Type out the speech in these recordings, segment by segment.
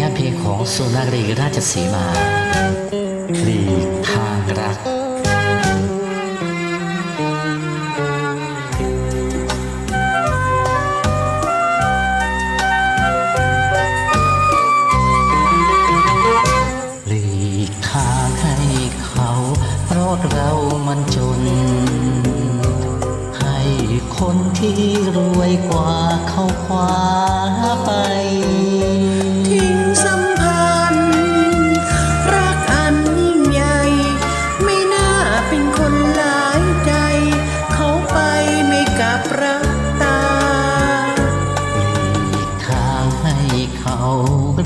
งานเพลงของสุนารีราชสีมาหลีทางรักหลีกทางให้เขาเพราะเรามันจน ให้คนที่รวยกว่าเขาคว้าไป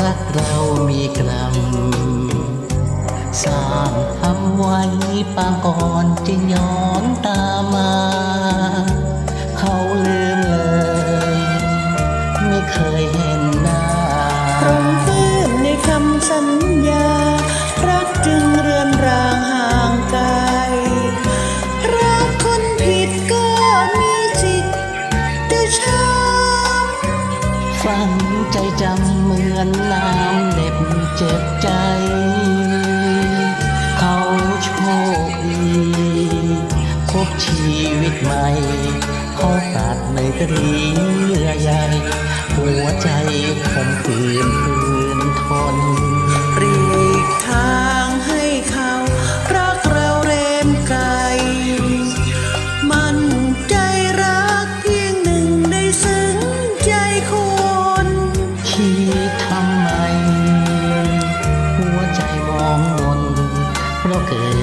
รักเรามีกรรมสร้างทำไว้ปางก่อนจึงย้อนตามมา เขาลืมเลย ไม่เคยเห็น ฝังใจจำเหมือนน้ำเหน็บเจ็บใจ เขาโชคดีพบชีวิตใหม่เขาตัดในตรีเยื่อใยหัวใจผมคืนคืนทน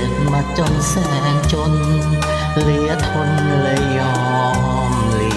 ดมาจนแสนจน เหลือทนเลยยอมหลี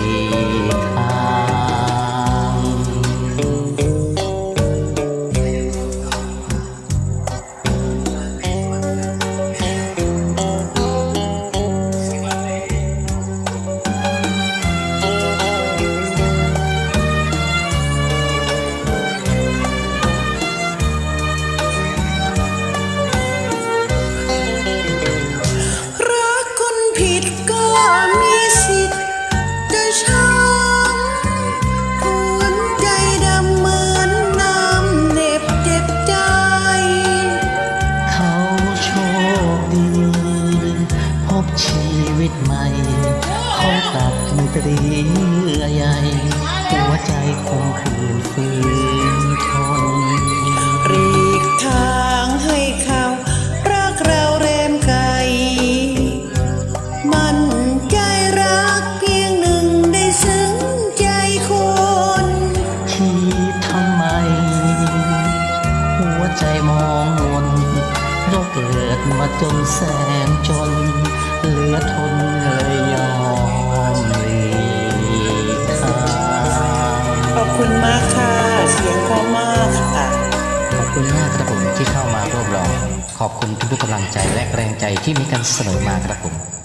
ใจคงคืนฝืนทนปลีกทางให้เขารักเราเรมไกลมันใจรักเพียงหนึ่งได้ซึ้งใจคนคิดทำไม หัวใจมองมนเราเกิดมาจนแสนจน เหลือทน ขอบคุณทุกๆกำลังใจและแรงใจที่มีกันเสมอมาครับผม